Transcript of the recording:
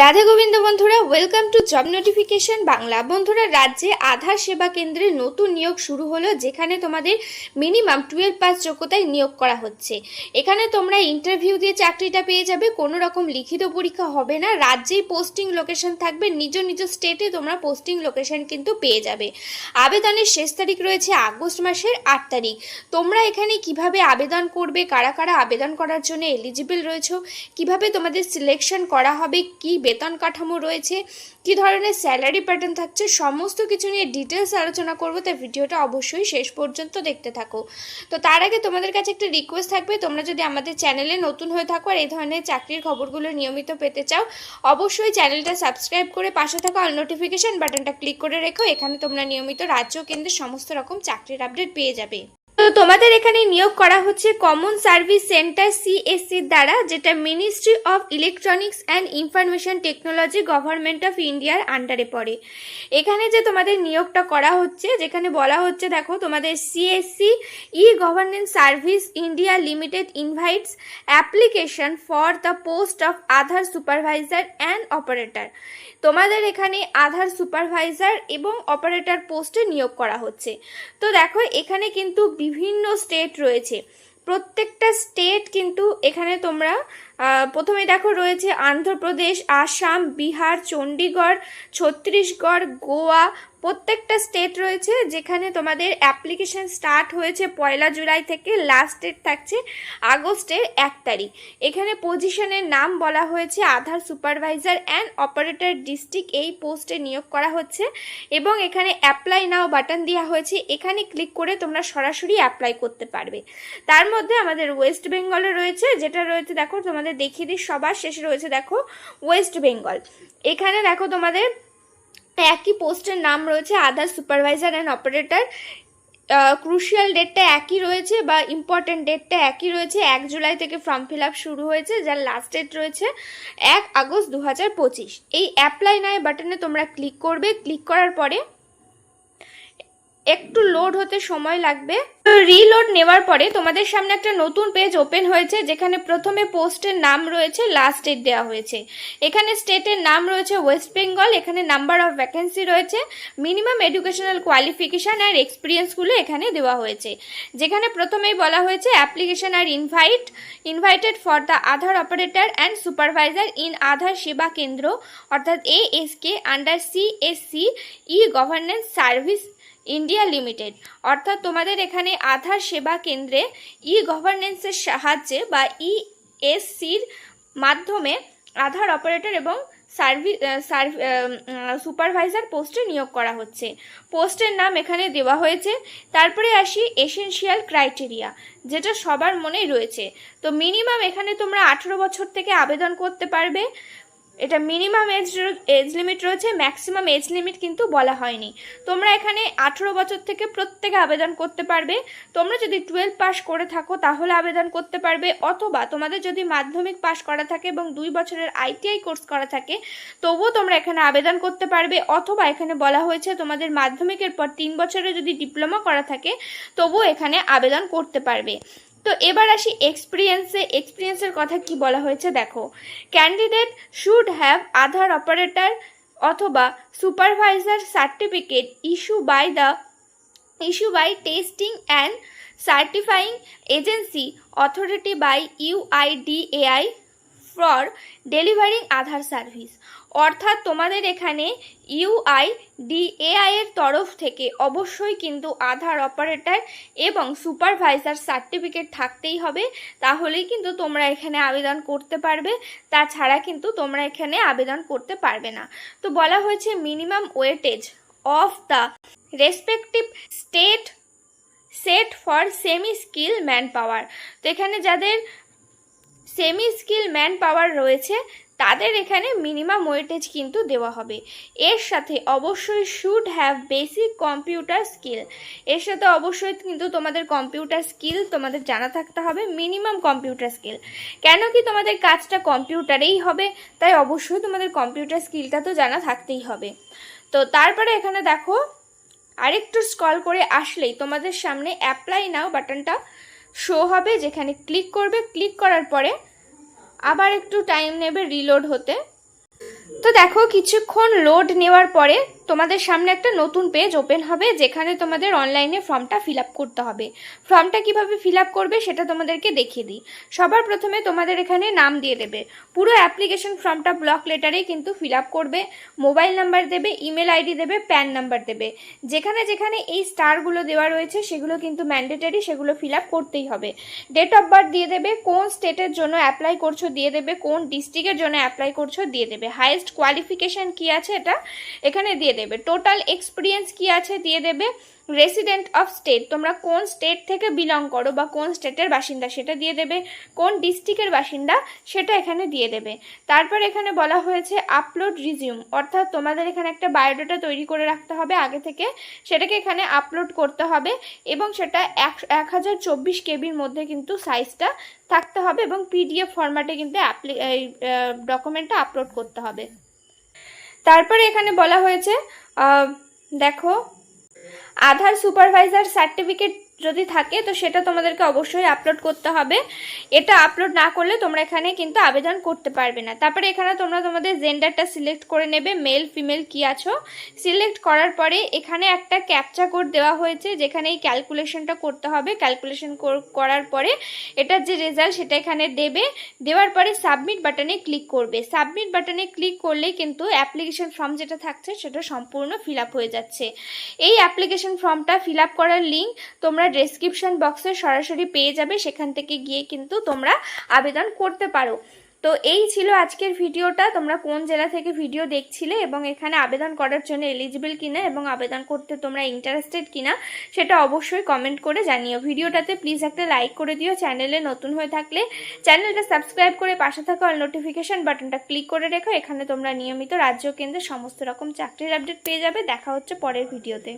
রাধা গোবিন্দ বন্ধুরা welcome to job notification Bangla. বন্ধুরা, রাজ্যে আধার সেবা কেন্দ্রে নতুন নিয়োগ শুরু হলো, যেখানে তোমাদের মিনিমাম টুয়েলভ পাস যোগ্যতায় নিয়োগ করা হচ্ছে। এখানে তোমরা ইন্টারভিউ দিয়ে চাকরিটা পেয়ে যাবে, কোনো রকম লিখিত পরীক্ষা হবে না। রাজ্যেই পোস্টিং লোকেশন থাকবে, নিজ নিজ স্টেটে তোমরা পোস্টিং লোকেশন কিন্তু পেয়ে যাবে। আবেদনের শেষ তারিখ রয়েছে আগস্ট মাসের আট তারিখ। তোমরা এখানে কীভাবে আবেদন করবে, কারা কারা আবেদন করার জন্য এলিজিবল রয়েছে, কীভাবে তোমাদের সিলেকশন করা হবে, কি বেতন কাঠামো রয়েছে, কি ধরনের স্যালারি প্যাটার্ন থাকছে, সমস্ত কিছু নিয়ে ডিটেলস আলোচনা করব, তাই ভিডিওটা অবশ্যই শেষ পর্যন্ত দেখতে থাকো। তো তার আগে তোমাদের কাছে একটা রিকোয়েস্ট থাকবে, তোমরা যদি আমাদের চ্যানেলে নতুন হয়ে থাকো আর এই ধরনের চাকরির খবরগুলো নিয়মিত পেতে চাও, অবশ্যই চ্যানেলটা সাবস্ক্রাইব করে পাশে থাকা অল নোটিফিকেশন বাটনটা ক্লিক করে রেখো, এখানে তোমরা নিয়মিত রাজ্য, কেন্দ্রের সমস্ত রকম চাকরির আপডেট পেয়ে যাবে। তো তোমাদের এখানে নিয়োগ করা হচ্ছে কমন সার্ভিস সেন্টার সিএসসির দ্বারা, যেটা ministry of electronics and information technology government of ইন্ডিয়ার আন্ডারে পড়ে। এখানে যে তোমাদের নিয়োগটা করা হচ্ছে, যেখানে বলা হচ্ছে, দেখো, তোমাদের CSC e governance service India limited invites application for the post of Aadhaar supervisor and operator তোমাদের এখানে আধার সুপারভাইজার এবং অপারেটর পোস্টে নিয়োগ করা হচ্ছে। তো দেখো, এখানে কিন্তু বিভিন্ন স্টেট রয়েছে। প্রত্যেকটা স্টেট কিন্তু এখানে তোমরা প্রথমে দেখো রয়েছে অন্ধ্রপ্রদেশ আসাম, বিহার চণ্ডীগড় ছত্তিশগড়, গোয়া, প্রত্যেকটা স্টেট রয়েছে যেখানে তোমাদের অ্যাপ্লিকেশন স্টার্ট হয়েছে পয়লা জুলাই থেকে লাস্ট ডেট থাকছে আগস্টের এক তারিখ। এখানে পজিশনের নাম বলা হয়েছে Aadhaar supervisor and operator district এই পোস্টে নিয়োগ করা হচ্ছে এবং এখানে অ্যাপ্লাই নাও বাটন দেওয়া হয়েছে, এখানে ক্লিক করে তোমরা সরাসরি অ্যাপ্লাই করতে পারবে। তার মধ্যে আমাদের ওয়েস্ট বেঙ্গলে রয়েছে, যেটা রয়েছে দেখো তোমাদের দেখিয়ে দিই, সবার শেষে রয়েছে দেখো ওয়েস্ট বেঙ্গল এখানে দেখো তোমাদের একই পোস্টের নাম রয়েছে Aadhaar supervisor and operator crucial ডেটটা একই রয়েছে বা ইম্পর্টেন্ট ডেটটা একই রয়েছে। এক জুলাই থেকে ফর্ম ফিল আপ শুরু হয়েছে, যার লাস্ট ডেট রয়েছে এক আগস্ট দু হাজার পঁচিশ। এই অ্যাপ্লাই নাই বাটনে তোমরা ক্লিক করবে। ক্লিক করার পরে একটু লোড হতে সময় লাগবে। রিলোড নেওয়ার পরে তোমাদের সামনে একটা নতুন পেজ ওপেন হয়েছে, যেখানে প্রথমে পোস্টের নাম রয়েছে লাস্ট ডেট দেওয়া হয়েছে। এখানে স্টেটের নাম রয়েছে ওয়েস্ট বেঙ্গল এখানে নাম্বার অফ ভ্যাকেন্সি রয়েছে মিনিমাম এডুকেশনাল কোয়ালিফিকেশান আর এক্সপিরিয়েন্সগুলো এখানে দেওয়া হয়েছে। যেখানে প্রথমেই বলা হয়েছে application R invite invited for the Aadhaar operator and supervisor in Aadhaar Seva Kendra, অর্থাৎ ASK under CSC e governance service India limited. অর্থাৎ তোমাদের এখানে আধার সেবা কেন্দ্রে ই গভর্নেন্সের সাহায্যে বা ইএসসির মাধ্যমে আধার অপারেটর এবং সার্ভিস সুপারভাইজার পোস্টে নিয়োগ করা হচ্ছে। পোস্টের নাম এখানে দেওয়া হয়েছে। তারপরে আসি এসেনশিয়াল ক্রাইটেরিয়া যেটা সবার মনেই রয়েছে। তো মিনিমাম এখানে তোমরা আঠেরো বছর থেকে আবেদন করতে পারবে। এটা মিনিমাম এজ এজ লিমিট রয়েছে ম্যাক্সিমাম এজ লিমিট কিন্তু বলা হয়নি। তোমরা এখানে আঠেরো বছর থেকে প্রত্যেকে আবেদন করতে পারবে। তোমরা যদি টুয়েলভ পাস করে থাকো, তাহলে আবেদন করতে পারবে। অথবা তোমাদের যদি মাধ্যমিক পাস করা থাকে এবং দুই বছরের আইটিআই কোর্স করা থাকে, তবুও তোমরা এখানে আবেদন করতে পারবে। অথবা এখানে বলা হয়েছে, তোমাদের মাধ্যমিকের পর তিন বছরের যদি ডিপ্লোমা করা থাকে, তবুও এখানে আবেদন করতে পারবে। তো এবার আসি এক্সপিরিয়েন্সে এক্সপিরিয়েন্সের কথা কি বলা হয়েছে দেখো। Candidate should have Aadhaar operator অথবা supervisor certificate issue by the issue by testing and certifying agency authority by UIDAI for delivering Aadhaar service. অর্থাৎ তোমাদের এখানে ইউআইডিএআই এর তরফ থেকে অবশ্যই কিন্তু আধার অপারেটর এবং সুপারভাইজার সার্টিফিকেট থাকতেই হবে। তাহলেই কিন্তু তোমরা এখানে আবেদন করতে পারবে। তাছাড়া কিন্তু তোমরা এখানে আবেদন করতে পারবে না। তো বলা হয়েছে minimum weightage of the respective state set for semi skill manpower তো এখানে যাদের সেমি স্কিল ম্যান পাওয়ার রয়েছে, তাদের এখানে মিনিমাম ওয়েটেজ কিন্তু দেওয়া হবে। এর সাথে অবশ্যই should have basic computer skill এর সাথে অবশ্যই কিন্তু তোমাদের কম্পিউটার স্কিল তোমাদের জানা থাকতে হবে মিনিমাম কম্পিউটার স্কিল কেন কি তোমাদের কাজটা কম্পিউটারেই হবে, তাই অবশ্যই তোমাদের কম্পিউটার স্কিলটা তো জানা থাকতেই হবে। তো তারপরে এখানে দেখো, আরেকটু স্কল করে আসলেই তোমাদের সামনে অ্যাপ্লাই নাও বাটনটা শো হবে, যেখানে ক্লিক করবে। ক্লিক করার পরে আবার একটু টাইম নেবে রিলোড হতে। তো দেখো, কিছুক্ষণ লোড নেওয়ার পরে তোমাদের সামনে একটা নতুন পেজ ওপেন হবে, যেখানে তোমাদের অনলাইনে ফর্মটা ফিল করতে হবে। ফর্মটা কীভাবে ফিল করবে সেটা তোমাদেরকে দেখিয়ে দিই। সবার প্রথমে তোমাদের এখানে নাম দিয়ে দেবে। পুরো অ্যাপ্লিকেশন ফর্মটা ব্লক লেটারেই কিন্তু ফিল করবে। মোবাইল নাম্বার দেবে ইমেল আইডি দেবে প্যান নাম্বার দেবে। যেখানে যেখানে এই স্টারগুলো দেওয়া রয়েছে, সেগুলো কিন্তু ম্যান্ডেটারি সেগুলো ফিল করতেই হবে। ডেট অফ বার্থ দিয়ে দেবে, কোন স্টেটের জন্য অ্যাপ্লাই করছ দিয়ে দেবে, কোন ডিস্ট্রিক্টের জন্য অ্যাপ্লাই করছ দিয়ে দেবে। হাইয়েস্ট কোয়ালিফিকেশন কি আছে এটা? এখানে দিয়ে দেবে। টোটাল এক্সপিরিয়েন্স কি আছে? দিয়ে দেবে। রেসিডেন্ট অফ স্টেট তোমরা কোন স্টেট থেকে বিলং করো বা কোন স্টেটের বাসিন্দা সেটা দিয়ে দেবে, কোন ডিস্ট্রিক্টের বাসিন্দা সেটা এখানে দিয়ে দেবে। তারপর এখানে বলা হয়েছে আপলোড রিজিউম অর্থাৎ তোমাদের এখানে একটা বায়োডাটা তৈরি করে রাখতে হবে আগে থেকে, সেটাকে এখানে আপলোড করতে হবে এবং সেটা এক এক হাজার চব্বিশ কেবির মধ্যে কিন্তু সাইজটা থাকতে হবে এবং পিডিএফ ফরম্যাটে কিন্তু অ্যাপ্লি এই ডকুমেন্টটা আপলোড করতে হবে। তারপরে এখানে বলা হয়েছে দেখো আধার সুপারভাইজার সার্টিফিকেট যদি থাকে, তো সেটা তোমাদেরকে অবশ্যই আপলোড করতে হবে। এটা আপলোড না করলে তোমরা এখানে কিন্তু আবেদন করতে পারবে না। তারপরে এখানে তোমরা তোমাদের জেন্ডারটা সিলেক্ট করে নেবে মেল ফিমেল কি আছো। সিলেক্ট করার পরে এখানে একটা ক্যাপচা কোড দেওয়া হয়েছে, যেখানে এই ক্যালকুলেশনটা করতে হবে। ক্যালকুলেশন করার পরে এটার যে রেজাল্ট সেটা এখানে দেবে। দেওয়ার পরে সাবমিট বাটনে ক্লিক করবে। সাবমিট বাটনে ক্লিক করলেই কিন্তু অ্যাপ্লিকেশন ফর্ম যেটা থাকছে, সেটা সম্পূর্ণ ফিল হয়ে যাচ্ছে। এই অ্যাপ্লিকেশন ফর্মটা ফিল করার লিঙ্ক তোমরা ডেসক্রিপশন বক্সে সরাসরি পেয়ে যাবে, সেখান থেকে গিয়ে কিন্তু তোমরা আবেদন করতে পারো। তো এই ছিল আজকের ভিডিওটা, তোমরা কোন জেলা থেকে ভিডিও দেখছিলে এবং এখানে আবেদন করার জন্য এলিজিবল কিনা এবং আবেদন করতে তোমরা ইন্টারেস্টেড কিনা, সেটা অবশ্যই কমেন্ট করে জানিও। ভিডিওটাতে প্লিজ একটা লাইক করে দিও। চ্যানেলে নতুন হয়ে থাকলে চ্যানেলটা সাবস্ক্রাইব করে পাশে থাকা অল নোটিফিকেশান বাটনটা ক্লিক করে রেখো। এখানে তোমরা নিয়মিত রাজ্য কেন্দ্রে সমস্ত রকম চাকরির আপডেট পেয়ে যাবে। দেখা হচ্ছে পরের ভিডিওতে।